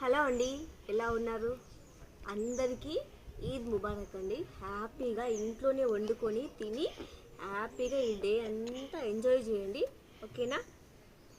Hello అండి ఎలా ఉన్నారు? అందరికీ ఈద్ ముబారక్ అండి. హ్యాపీగా ఇంట్లోనే వండుకొని తిని హ్యాపీగా ఈ డే అంతా ఎంజాయ్ చేయండి. ఓకేనా?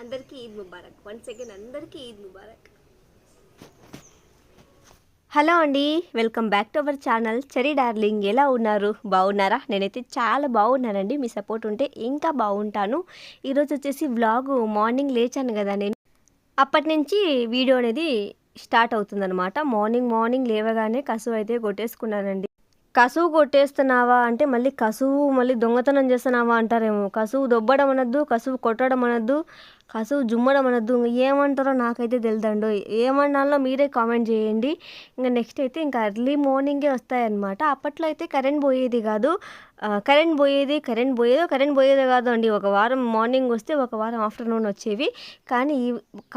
అందరికీ ఈద్ ముబారక్. వన్ సెకండ్ అందరికీ ఈద్ ముబారక్. హలో అండి welcome back to our channel. Cherry darling ఎలా ఉన్నారు? బాగున్నారా? నేనైతే చాలా బాగున్నానండి. మీ సపోర్ట్ ఉంటే ఇంకా బాగుంటాను. ఈరోజు వచ్చేసి వ్లాగ్ మార్నింగ్ లేచాను కదా నేను. అప్పటి నుంచి వీడియో అనేది స్టార్ట్ అవుతుందన్నమాట. మార్నింగ్ మార్నింగ్ లేవగానే కసువు అయితే కొట్టేసుకున్నానండి. కసువు కొట్టేస్తున్నావా అంటే మళ్ళీ కసువు మళ్ళీ దొంగతనం చేస్తున్నావా అంటారేమో. కసువు దొబ్బడం అనొద్దు కసువు కొట్టడం అనొద్దు కసువు జుమ్మడం అనొద్దు. ఇంక ఏమంటారో నాకైతే తెలిదండో ఏమన్నాలో మీరే కామెంట్ చేయండి. ఇంకా నెక్స్ట్ అయితే ఇంకా ఎర్లీ మార్నింగే వస్తాయన్నమాట. అప్పట్లో అయితే కరెంట్ పోయేది కాదు. కరెంట్ పోయేది కరెంట్ పోయేదో కరెంట్ పోయేదో కాదు అండి ఒక వారం మార్నింగ్ వస్తే ఒక వారం ఆఫ్టర్నూన్ వచ్చేవి. కానీ ఈ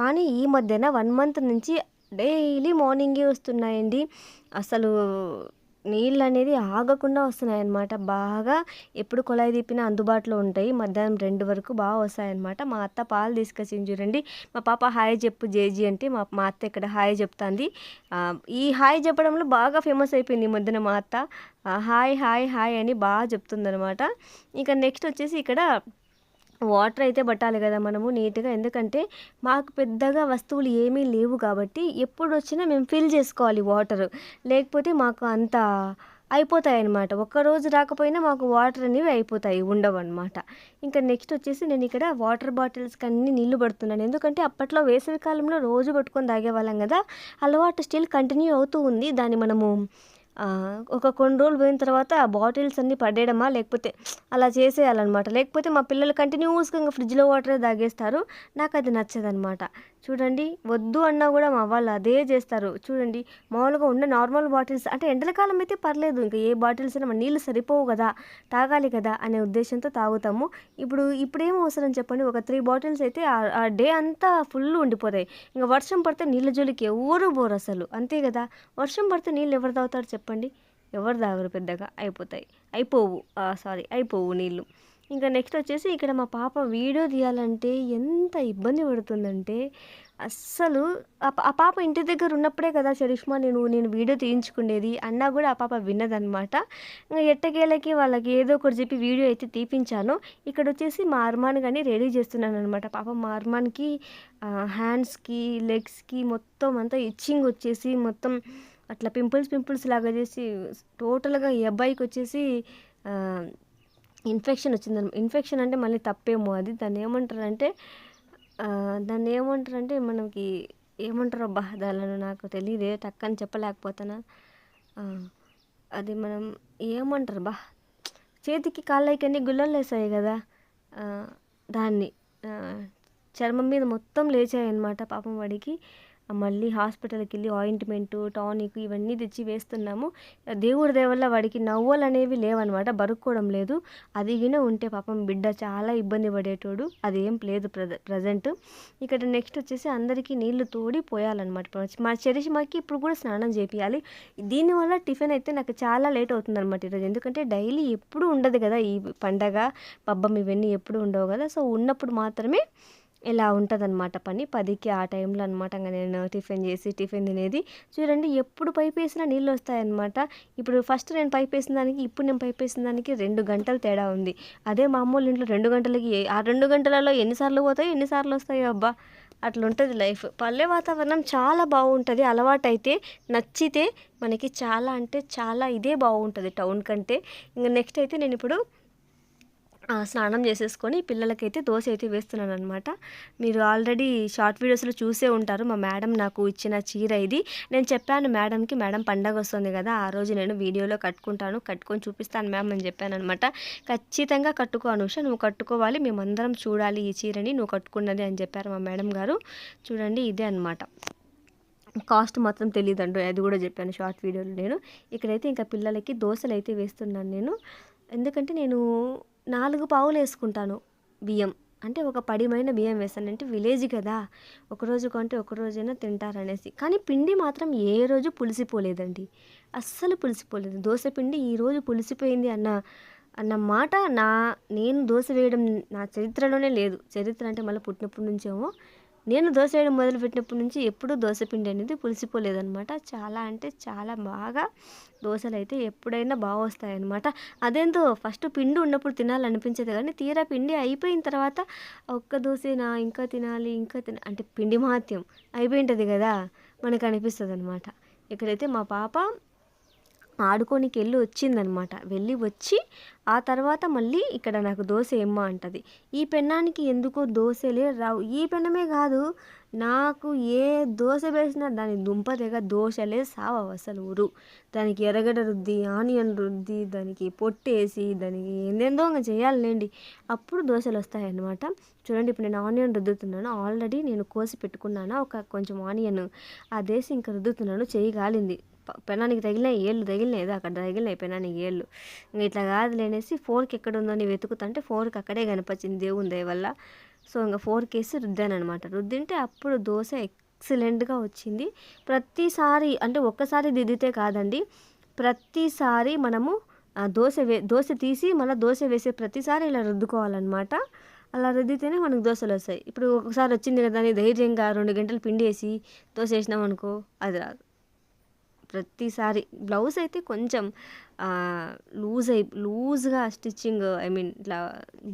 కానీ ఈ మధ్యన వన్ మంత్ నుంచి డైలీ మార్నింగే వస్తున్నాయండి. అసలు నీళ్ళు అనేది ఆగకుండా వస్తున్నాయన్నమాట. బాగా ఎప్పుడు కుళాయి తిప్పినా అందుబాటులో ఉంటాయి. మధ్యాహ్నం రెండు వరకు బాగా వస్తాయన్నమాట. మా అత్త పాలు తీసుకొచ్చింది చూడండి. మా పాప హాయ్ చెప్పు జేజీ అంటే మా మా అత్త ఇక్కడ హాయ్ చెప్తాంది. ఈ హాయ్ చెప్పడంలో బాగా ఫేమస్ అయిపోయింది ఈ మధ్యన మా అత్త. హాయ్ హాయ్ హాయ్ అని బాగా చెప్తుందనమాట ఇంకా నెక్స్ట్ వచ్చేసి ఇక్కడ వాటర్ అయితే పట్టాలి కదా మనము నీట్గా. ఎందుకంటే మాకు పెద్దగా వస్తువులు ఏమీ లేవు కాబట్టి ఎప్పుడు వచ్చినా మేము ఫిల్ చేసుకోవాలి వాటర్. లేకపోతే మాకు అంత అయిపోతాయి అనమాట ఒక్కరోజు రాకపోయినా మాకు వాటర్ అనేవి అయిపోతాయి ఉండవు అనమాట ఇంకా నెక్స్ట్ వచ్చేసి నేను ఇక్కడ వాటర్ బాటిల్స్కి అన్ని నీళ్ళు పడుతున్నాను. ఎందుకంటే అప్పట్లో వేసవి కాలంలో రోజు పట్టుకొని తాగేవాళ్ళం కదా అలవాటు స్టిల్ కంటిన్యూ అవుతూ ఉంది. దాన్ని మనము ఒక కొన్ని రోజులు పోయిన తర్వాత ఆ బాటిల్స్ అన్నీ పడేయడమా? లేకపోతే అలా చేసేయాలన్నమాట. లేకపోతే మా పిల్లలు కంటిన్యూస్గా ఇంకా ఫ్రిడ్జ్లో వాటర్ తాగేస్తారు. నాకు అది నచ్చదనమాట చూడండి వద్దు అన్నా కూడా మా వాళ్ళు అదే చేస్తారు. చూడండి మామూలుగా ఉన్న నార్మల్ బాటిల్స్ అంటే ఎండలకాలం అయితే పర్లేదు ఇంకా ఏ బాటిల్స్ అయినా మన నీళ్ళు సరిపోవు కదా తాగాలి కదా అనే ఉద్దేశంతో తాగుతాము. ఇప్పుడు ఇప్పుడేం అవసరం చెప్పండి ఒక త్రీ బాటిల్స్ అయితే ఆ- డే అంతా ఫుల్ ఉండిపోతాయి. ఇంకా వర్షం పడితే నీళ్ళ జోలికి ఎవరు బోరు అసలు అంతే కదా? వర్షం పడితే నీళ్ళు ఎవరు తాగుతారు చెప్పండి? ఎవరు తాగరు పెద్దగా? అయిపోతాయి. అయిపోవు సారీ అయిపోవు నీళ్ళు. ఇంకా నెక్స్ట్ వచ్చేసి ఇక్కడ మా పాప వీడియో తీయాలంటే ఎంత ఇబ్బంది పడుతుందంటే అస్సలు ఆ పాప ఇంటి దగ్గర ఉన్నప్పుడే కదా చరిష్మా నేను నేను వీడియో తీయించుకునేది అన్నా కూడా ఆ పాప విన్నదనమాట ఇంకా ఎట్టకేలకి వాళ్ళకి ఏదో ఒకటి చెప్పి వీడియో అయితే తీపించాను. ఇక్కడ వచ్చేసి మా అర్మాన్ కానీ రెడీ చేస్తున్నాను అనమాట పాప మా అర్మాన్కి హ్యాండ్స్కి లెగ్స్కి మొత్తం అంతా ఇచ్చింగ్ వచ్చేసి మొత్తం అట్లా పింపుల్స్ పింపుల్స్ లాగా చేసి టోటల్గా ఈ అబ్బాయికి వచ్చేసి ఇన్ఫెక్షన్ వచ్చింది ఇన్ఫెక్షన్ అంటే మళ్ళీ తప్పేమో అది. దాన్ని ఏమంటారంటే దాన్ని ఏమంటారంటే మనకి ఏమంటారో అబ్బా నాకు తెలియదే టక్కని చెప్పలేకపోతానా అది మనం ఏమంటారు బా చేతికి కాళ్ళకి అన్ని గుల్లలు వేసాయి కదా. దాన్ని చర్మం మీద మొత్తం లేచాయి అనమాట పాపం వాడికి. మళ్ళీ హాస్పిటల్కి వెళ్ళి ఆయింట్మెంటు టానిక్ ఇవన్నీ తెచ్చి వేస్తున్నాము. దేవుడి దేవల్ల వాడికి నవ్వులు అనేవి లేవన్నమాట బరుక్కోవడం లేదు. అది గిన ఉంటే పాపం బిడ్డ చాలా ఇబ్బంది పడేటోడు అది ఏం లేదు ప్రజ ప్రజెంట్. ఇక్కడ నెక్స్ట్ వచ్చేసి అందరికీ నీళ్ళు తోడి పోయాలన్నమాట మా చరిష్మాకి ఇప్పుడు కూడా స్నానం చేపియాలి. దీనివల్ల టిఫిన్ అయితే నాకు చాలా లేట్ అవుతుంది అనమాట ఈరోజు. ఎందుకంటే డైలీ ఎప్పుడు ఉండదు కదా ఈ పండగ పబ్బం ఇవన్నీ ఎప్పుడు ఉండవు కదా. సో ఉన్నప్పుడు మాత్రమే ఇలా ఉంటుందన్నమాట పని? పదికి ఆ టైంలో అనమాట ఇంకా నేను టిఫిన్ చేసి టిఫిన్ తినేది. చూడండి ఎప్పుడు పైపు వేసినా నీళ్ళు వస్తాయన్నమాట ఇప్పుడు ఫస్ట్ నేను పైపు వేసిన దానికి ఇప్పుడు నేను పైప్ వేసిన దానికి రెండు గంటలు తేడా ఉంది. అదే మామూలు ఇంట్లో రెండు గంటలకి ఆ రెండు గంటలలో ఎన్నిసార్లు పోతాయో ఎన్నిసార్లు వస్తాయో అబ్బా! అట్లా ఉంటుంది లైఫ్. పల్లె వాతావరణం చాలా బాగుంటుంది అలవాటైతే నచ్చితే మనకి చాలా అంటే చాలా ఇదే బాగుంటుంది టౌన్ కంటే. ఇంకా నెక్స్ట్ అయితే నేను ఇప్పుడు స్నానం చేసేసుకొని పిల్లలకైతే దోశ అయితే వేస్తున్నాను అనమాట మీరు ఆల్రెడీ షార్ట్ వీడియోస్లో చూసే ఉంటారు మా మేడం నాకు ఇచ్చిన చీర ఇది. నేను చెప్పాను మేడంకి మేడం పండగ వస్తుంది కదా ఆ రోజు నేను వీడియోలో కట్టుకుంటాను కట్టుకొని చూపిస్తాను మ్యామ్ అని చెప్పాను అనమాట ఖచ్చితంగా కట్టుకో అనుష నువ్వు కట్టుకోవాలి మేమందరం చూడాలి ఈ చీరని నువ్వు కట్టుకున్నది అని చెప్పారు మా మేడం గారు. చూడండి ఇదే అనమాట కాస్ట్ మాత్రం తెలియదండి అది కూడా చెప్పాను షార్ట్ వీడియోలో నేను. ఇక్కడైతే ఇంకా పిల్లలకి దోశలు అయితే వేస్తున్నాను నేను. ఎందుకంటే నేను నాలుగు పావులు వేసుకుంటాను బియ్యం. అంటే ఒక పడిమైన బియ్యం వేస్తాను. అంటే విలేజ్ కదా. ఒకరోజు కొంటే ఒక రోజైనా తింటారనేసి. కానీ పిండి మాత్రం ఏ రోజు పులిసిపోలేదండి. అస్సలు పులిసిపోలేదు. దోశ పిండి ఈ రోజు పులిసిపోయింది అన్న అన్న మాట నా నేను దోశ వేయడం నా చరిత్రలోనే లేదు. చరిత్ర అంటే మళ్ళీ పుట్టినప్పటి నుంచేమో నేను దోశ వేయడం మొదలుపెట్టినప్పటి నుంచి ఎప్పుడూ దోశ పిండి అనేది పులిసిపోలేదనమాట చాలా అంటే చాలా బాగా దోశలు అయితే ఎప్పుడైనా బాగా వస్తాయన్నమాట. అదేందో ఫస్ట్ పిండి ఉన్నప్పుడు తినాలనిపించేది కానీ తీరా పిండి అయిపోయిన తర్వాత ఒక్క దోశనా ఇంకా తినాలి ఇంకా తిన అంటే పిండి మాత్యం అయిపోయింటుంది కదా మనకు అనిపిస్తుంది అనమాట ఇక్కడైతే మా పాప ఆడుకోనికి వెళ్ళి వచ్చిందనమాట. వెళ్ళి వచ్చి ఆ తర్వాత మళ్ళీ ఇక్కడ నాకు దోశ ఏమ్మా అంటది. ఈ పెన్నానికి ఎందుకో దోశలే రావు. ఈ పెన్నమే కాదు నాకు ఏ దోశ వేసినా దాని దుంప తెగ దోశలే సావ అసలు ఊరు. దానికి ఎర్రగడ్డ రుద్ది ఆనియన్ రుద్ది దానికి పొట్టేసి దానికి ఏందేందో ఇంకా చేయాలండి అప్పుడు దోశలు వస్తాయన్నమాట చూడండి ఇప్పుడు నేను ఆనియన్ రుద్దుతున్నాను. ఆల్రెడీ నేను కోసి పెట్టుకున్నాను? ఒక కొంచెం ఆనియన్ అదేసి ఇంకా రుద్దుతున్నాను. చేయి కాలింది పెనానికి తగిలినాయి ఏళ్ళు తగిలినాయి ఏదో అక్కడ తగిలినాయి పెనానికి ఏళ్ళు. ఇంకా ఇట్లా కాదు లేనేసి ఫోర్క్ ఎక్కడ ఉందో అని వెతుకుతుంటే ఫోర్క్ అక్కడే కనిపించింది దేవుని దయ వల్ల. సో ఇంకా ఫోర్క్ వేసి రుద్దాను అనమాట రుద్దింటే అప్పుడు దోశ ఎక్సలెంట్గా వచ్చింది. ప్రతిసారి అంటే ఒక్కసారి దిద్దితే కాదండి. ప్రతిసారి మనము ఆ దోశ వే దోశ తీసి మళ్ళీ దోశ వేసే ప్రతిసారి ఇలా రుద్దుకోవాలన్నమాట. అలా రుద్దితేనే మనకు దోశలు వస్తాయి. ఇప్పుడు ఒకసారి వచ్చింది కదా అని ధైర్యంగా రెండు గంటలు పిండి వేసి దోశ వేసినాం అనుకో అది రాదు. ప్రతిసారి బ్లౌజ్ అయితే కొంచెం లూజ్ అయి లూజ్గా స్టిచ్చింగ్ ఐ మీన్ ఇట్లా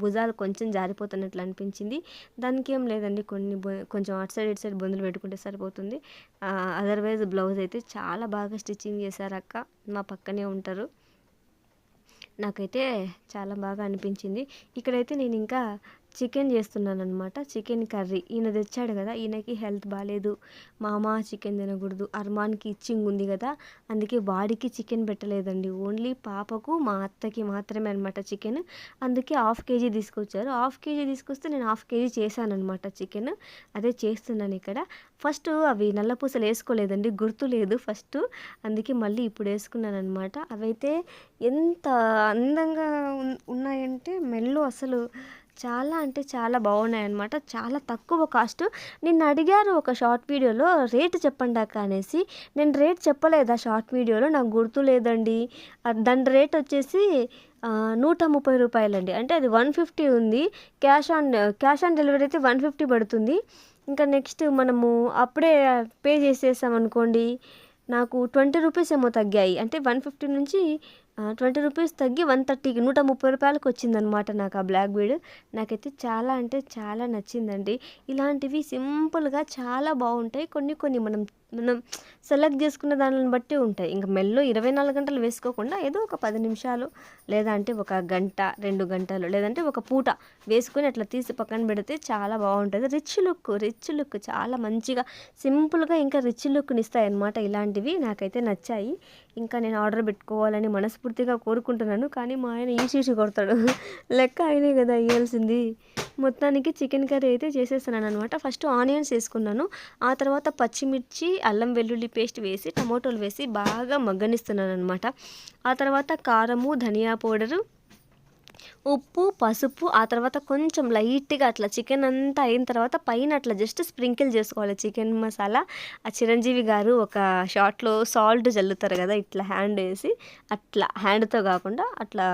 భుజాలు కొంచెం జారిపోతున్నట్లు అనిపించింది. దానికి ఏం లేదండి కొన్ని కొంచెం అటు సైడ్ ఇటు సైడ్ బొందులు పెట్టుకుంటే సరిపోతుంది. అదర్వైజ్ బ్లౌజ్ అయితే చాలా బాగా స్టిచ్చింగ్ చేశారు అక్క మా పక్కనే ఉంటారు. నాకైతే చాలా బాగా అనిపించింది. ఇక్కడైతే నేను ఇంకా చికెన్ చేస్తున్నాను అనమాట చికెన్ కర్రీ. ఈయన తెచ్చాడు కదా ఈయనకి హెల్త్ బాగాలేదు మామ చికెన్ తినకూడదు. అర్మాన్కి ఇచ్చింగ్ ఉంది కదా అందుకే వాడికి చికెన్ పెట్టలేదండి. ఓన్లీ పాపకు మా అత్తకి మాత్రమే అనమాట చికెన్. అందుకే హాఫ్ కేజీ తీసుకొచ్చారు. హాఫ్ కేజీ తీసుకొస్తే నేను హాఫ్ కేజీ చేశాను అనమాట చికెన్. అదే చేస్తున్నాను ఇక్కడ. ఫస్ట్ అవి నల్లపూసలు వేసుకోలేదండి. గుర్తు లేదు ఫస్ట్. అందుకే మళ్ళీ ఇప్పుడు వేసుకున్నాను అనమాట అవైతే ఎంత అందంగా ఉన్నాయంటే మెల్లో అసలు చాలా అంటే చాలా బాగున్నాయి అన్నమాట చాలా తక్కువ కాస్ట్. నిన్ను అడిగారు ఒక షార్ట్ వీడియోలో రేట్ చెప్పండి అక్క అనేసి. నేను రేట్ చెప్పలేదా షార్ట్ వీడియోలో? నాకు గుర్తు లేదండి. దాని రేట్ వచ్చేసి నూట ముప్పై రూపాయలండి. అంటే అది వన్ ఫిఫ్టీ ఉంది. Cash on cash on delivery అయితే వన్ ఫిఫ్టీ పడుతుంది. ఇంకా నెక్స్ట్ మనము అప్పుడే పే చేసేసాం అనుకోండి నాకు ట్వంటీ రూపీస్ ఏమో తగ్గాయి. అంటే వన్ ఫిఫ్టీ నుంచి ట్వంటీ రూపీస్ తగ్గి వన్ థర్టీకి నూట ముప్పై రూపాయలకు వచ్చిందనమాట నాకు ఆ బ్లాక్ బీడ్. నాకైతే చాలా అంటే చాలా నచ్చిందండి. ఇలాంటివి సింపుల్గా చాలా బాగుంటాయి. కొన్ని కొన్ని మనం మనం సెలెక్ట్ చేసుకున్న దానిని బట్టి ఉంటాయి. ఇంకా మెల్లో ఇరవై నాలుగు గంటలు వేసుకోకుండా ఏదో ఒక పది నిమిషాలు లేదా అంటే ఒక గంట రెండు గంటలు లేదంటే ఒక పూట వేసుకొని అట్లా తీసి పక్కన పెడితే చాలా బాగుంటుంది. రిచ్ లుక్ రిచ్ లుక్ చాలా మంచిగా సింపుల్గా ఇంకా రిచ్ లుక్ని ఇస్తాయి అన్నమాట ఇలాంటివి నాకైతే నచ్చాయి. ఇంకా నేను ఆర్డర్ పెట్టుకోవాలని మనస్ఫూర్తిగా కోరుకుంటున్నాను. కానీ మా ఆయన ఈసీసీ కొడతాడు. లెక్క ఆయనే కదా ఇవ్వాల్సింది మొత్తానికి చికెన్ కర్రీ అయితే చేసేస్తున్నాను అనమాట ఫస్ట్ ఆనియన్స్ వేసుకున్నాను. ఆ తర్వాత పచ్చిమిర్చి అల్లం వెల్లుల్లి పేస్ట్ వేసి టమోటోలు వేసి బాగా మగ్గనిస్తున్నాను అనమాట ఆ తర్వాత కారము ధనియా పౌడరు ఉప్పు పసుపు ఆ తర్వాత కొంచెం లైట్గా అట్లా చికెన్ అంతా అయిన తర్వాత పైన అట్లా జస్ట్ స్ప్రింకిల్ చేసుకోవాలి. చికెన్ మసాలా. ఆ చిరంజీవి గారు ఒక షార్ట్లో సాల్ట్ జల్లుతారు కదా ఇట్లా హ్యాండ్ వేసి అట్లా హ్యాండ్తో కాకుండా అట్లా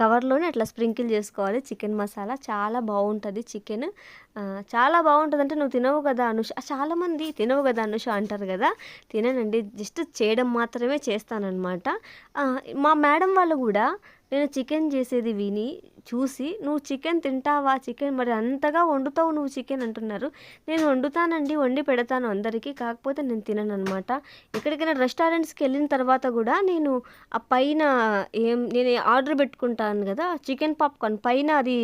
కవర్లోనే అట్లా స్ప్రింకిల్ చేసుకోవాలి. చికెన్ మసాలా చాలా బాగుంటుంది చికెన్. చాలా బాగుంటుంది అంటే నువ్వు తినవు కదా అనుష చాలామంది తినవు కదా అనుష అంటారు కదా. తిననండి. జస్ట్ చేయడం మాత్రమే చేస్తానన్నమాట. మా మేడం వాళ్ళు కూడా నేను చికెన్ చేసేది విని చూసి నువ్వు చికెన్ తింటావా? చికెన్ మరి అంతగా వండుతావు నువ్వు చికెన్ అంటున్నారు. నేను వండుతానండి వండి పెడతాను అందరికీ. కాకపోతే నేను తినను అనమాట ఎక్కడికైనా రెస్టారెంట్స్కి వెళ్ళిన తర్వాత కూడా నేను ఆ పైన ఏం నేను ఆర్డర్ పెట్టుకుంటాను కదా చికెన్ పాప్కార్న్ పైన అది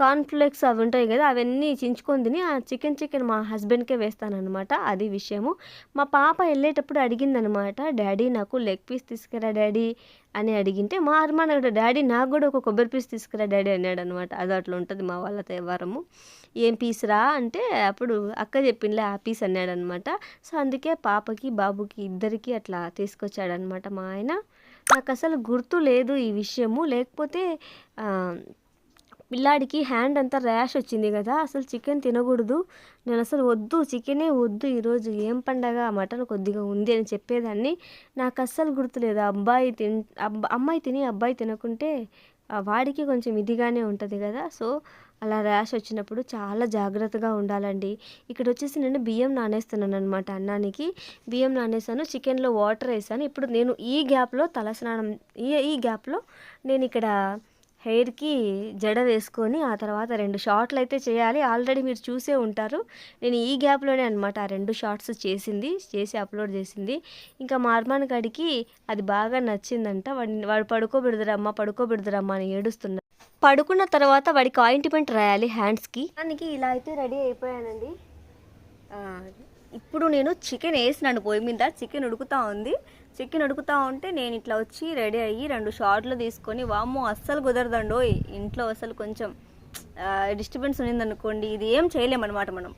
కార్న్ఫ్లేక్స్ అవి ఉంటాయి కదా అవన్నీ చించుకొని తిని ఆ చికెన్ చికెన్ మా హస్బెండ్కే వేస్తానమాట అది విషయము. మా పాప వెళ్ళేటప్పుడు అడిగిందనమాట డాడీ నాకు లెగ్ పీస్ తీసుకురా డాడీ అని అడిగింటే మా అర్మాన్ కూడా డాడీ నాకు కూడా ఒక కొబ్బరి పీస్ తీసుకురా డాడీ అన్నాడు అనమాట అది అట్లా ఉంటుంది మా వాళ్ళ వ్యవహారము ఏం పీస్ రా అంటే అప్పుడు అక్క చెప్పిందిలే ఆ పీస్ అన్నాడు అనమాట సో అందుకే పాపకి బాబుకి ఇద్దరికి అట్లా తీసుకొచ్చాడనమాట మా ఆయన. నాకు అసలు గుర్తు లేదు ఈ విషయము. లేకపోతే పిల్లాడికి హ్యాండ్ అంతా ర్యాష్ వచ్చింది కదా అసలు చికెన్ తినకూడదు. నేను అసలు వద్దు చికెనే వద్దు ఈరోజు. ఏం పండగ? మటన్ కొద్దిగా ఉంది అని చెప్పేదాన్ని. నాకు అస్సలు గుర్తులేదు. అబ్బాయి తిన్ అమ్మాయి తిని అబ్బాయి తినకుంటే వాడికి కొంచెం ఇదిగానే ఉంటుంది కదా. సో అలా ర్యాష్ వచ్చినప్పుడు చాలా జాగ్రత్తగా ఉండాలండి. ఇక్కడ వచ్చేసి నేను బియ్యం నానేస్తున్నాను అనమాట అన్నానికి. బియ్యం నానేసాను చికెన్లో వాటర్ వేసాను. ఇప్పుడు నేను ఈ గ్యాప్లో తలస్నానం ఈ ఈ గ్యాప్లో నేను ఇక్కడ హెయిర్కి జడ వేసుకొని ఆ తర్వాత రెండు షార్ట్లు అయితే చేయాలి. ఆల్రెడీ మీరు చూసే ఉంటారు. నేను ఈ గ్యాప్లోనే అనమాట ఆ రెండు షార్ట్స్ చేసింది చేసి అప్లోడ్ చేసింది. ఇంకా మార్మాన్ కాడికి అది బాగా నచ్చిందంట. వాడిని వాడు పడుకోబెడదురమ్మా పడుకోబెడదురమ్మా అని ఏడుస్తున్నాడు పడుకున్న తర్వాత వాడికి ఆయింట్మెంట్ రాయాలి హ్యాండ్స్కి. దానికి ఇలా అయితే రెడీ అయిపోయానండి. ఇప్పుడు నేను చికెన్ వేసినాను పొయ్యి మీద. చికెన్ ఉడుకుతూ ఉంది. చికెన్ ఉడుకుతా ఉంటే నేను ఇట్లా వచ్చి రెడీ అయ్యి రెండు షార్ట్లు తీసుకొని వామ్మో అస్సలు కుదరదండో ఇంట్లో అసలు కొంచెం డిస్టర్బెన్స్ ఉన్నిందనుకోండి ఇది ఏం చేయలేమన్నమాట మనం.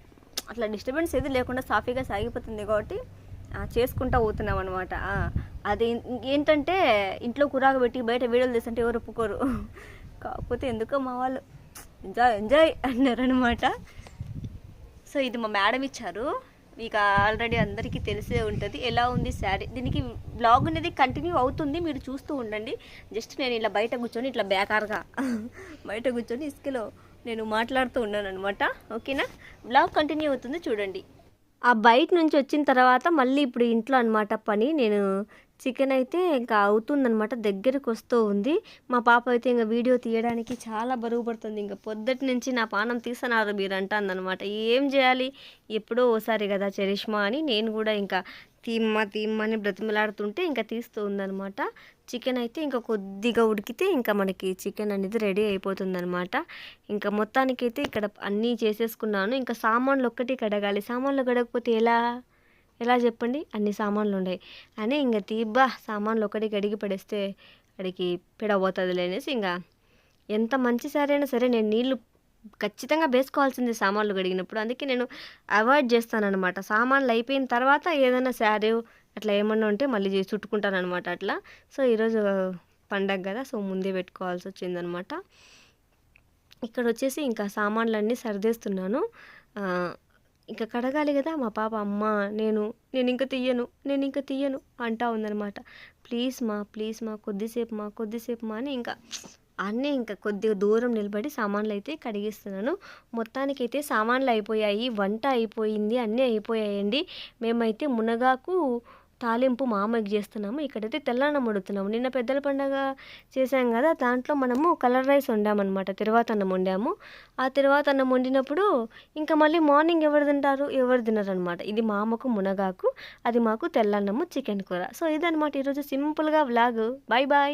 అట్లా డిస్టర్బెన్స్ ఏది లేకుండా సాఫీగా సాగిపోతుంది కాబట్టి చేసుకుంటా పోతున్నాం అనమాట అది ఏంటంటే ఇంట్లో కూరాకు పెట్టి బయట వీడియోలు తీస్తుంటే ఎవరు ఒప్పుకోరు. కాకపోతే ఎందుకో మా వాళ్ళు ఎంజాయ్ ఎంజాయ్ అన్నారనమాట సో ఇది మా మేడం ఇచ్చారు. మీకు ఆల్రెడీ అందరికీ తెలిసే ఉంటుంది. ఎలా ఉంది శారీ? దీనికి బ్లాగ్ అనేది కంటిన్యూ అవుతుంది. మీరు చూస్తూ ఉండండి. జస్ట్ నేను ఇలా బయట కూర్చొని ఇట్లా బేకార్గా బయట కూర్చొని ఇసుకలో నేను మాట్లాడుతూ ఉన్నాను అనమాట ఓకేనా? బ్లాగ్ కంటిన్యూ అవుతుంది చూడండి. ఆ బయట నుంచి వచ్చిన తర్వాత మళ్ళీ ఇప్పుడు ఇంట్లో అనమాట పని. నేను చికెన్ అయితే ఇంకా అవుతుందనమాట దగ్గరికి వస్తూ ఉంది. మా పాప అయితే ఇంకా వీడియో తీయడానికి చాలా బరువు పడుతుంది. ఇంకా పొద్దుటి నుంచి నా పానం తీస్తున్నారు మీరు అంటాందనమాట ఏం చేయాలి? ఎప్పుడో ఓసారి కదా చరిష్మా అని నేను కూడా ఇంకా తీమ్మ తీమ్మ అని బ్రతిమలాడుతుంటే ఇంకా తీస్తూ ఉందనమాట చికెన్ అయితే ఇంకా కొద్దిగా ఉడికితే ఇంకా మనకి చికెన్ అనేది రెడీ అయిపోతుందనమాట ఇంకా మొత్తానికైతే ఇక్కడ అన్నీ చేసేసుకున్నాను. ఇంకా సామాన్లు ఒక్కటి కడగాలి. సామాన్లు కడగకపోతే ఎలా? ఎలా చెప్పండి? అన్ని సామాన్లు ఉన్నాయి అని ఇంకా తీబ్బా సామాన్లు ఒకటికి అడిగి పడేస్తే అడిగి పిడబోతుంది అనేసి ఇంకా ఎంత మంచి సారీ అయినా సరే నేను నీళ్ళు ఖచ్చితంగా వేసుకోవాల్సింది సామాన్లు కడిగినప్పుడు. అందుకే నేను అవాయిడ్ చేస్తానన్నమాట. సామాన్లు అయిపోయిన తర్వాత ఏదైనా శారీ అట్లా ఏమన్నా ఉంటే మళ్ళీ చేసి అట్లా. సో ఈరోజు పండగ కదా సో ముందే పెట్టుకోవాల్సి వచ్చిందనమాట ఇక్కడ వచ్చేసి ఇంకా సామాన్లన్నీ సర్దేస్తున్నాను. ఇంకా కడగాలి కదా మా పాప అమ్మ నేను నేను ఇంకా తీయను నేను ఇంకా తీయను అంటా ఉందనమాట ప్లీజ్ మా ప్లీజ్ మా కొద్దిసేపు మా కొద్దిసేపు మా అని ఇంకా అన్నీ ఇంకా కొద్దిగా దూరం నిలబడి సామాన్లు అయితే కడిగిస్తున్నాను. మొత్తానికైతే సామాన్లు అయిపోయాయి వంట అయిపోయింది అన్నీ అయిపోయాయండి. మేమైతే మునగాకు తాలింపు మా చేస్తున్నాము. ఇక్కడైతే తెల్లన్నం వండుతున్నాము. నిన్న పెద్దల పండగ చేసాం కదా దాంట్లో మనము కలర్ రైస్ వండామన్నమాట. తిరువాత అన్నం వండాము. ఆ తిరువాత అన్నం వండినప్పుడు ఇంకా మళ్ళీ మార్నింగ్ ఎవరు తింటారు? ఎవరు తినరనమాట ఇది మామకు మునగాకు అది మాకు తెల్లన్నము చికెన్ కూర. సో ఇదనమాట ఈరోజు సింపుల్గా వ్లాగ్. Bye bye